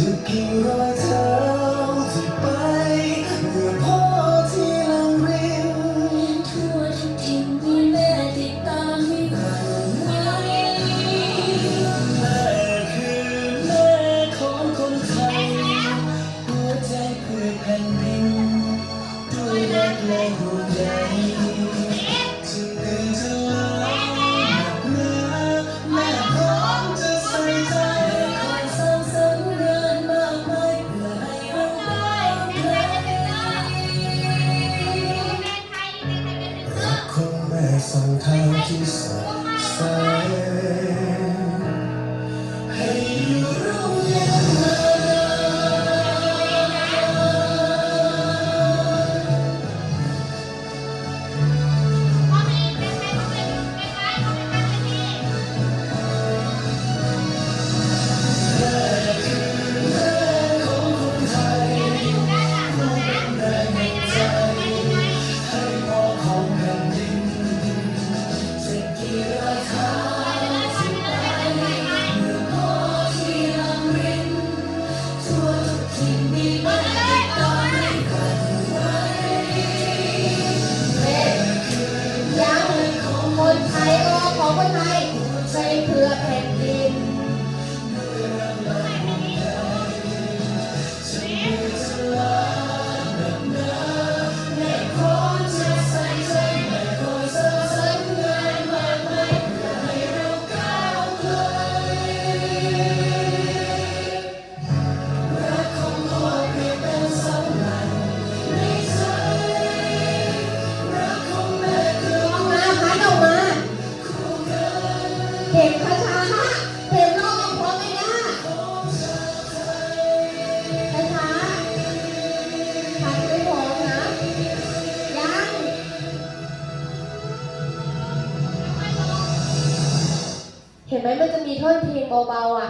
月色は สั่งทางที่สดใส ด็กเขาช้าเด็กน้องพร้ไม่ได้ชาขัดไม่พอมนะ ยังเห็นไหมมันจะมีท่อนเพลงเบาๆอะ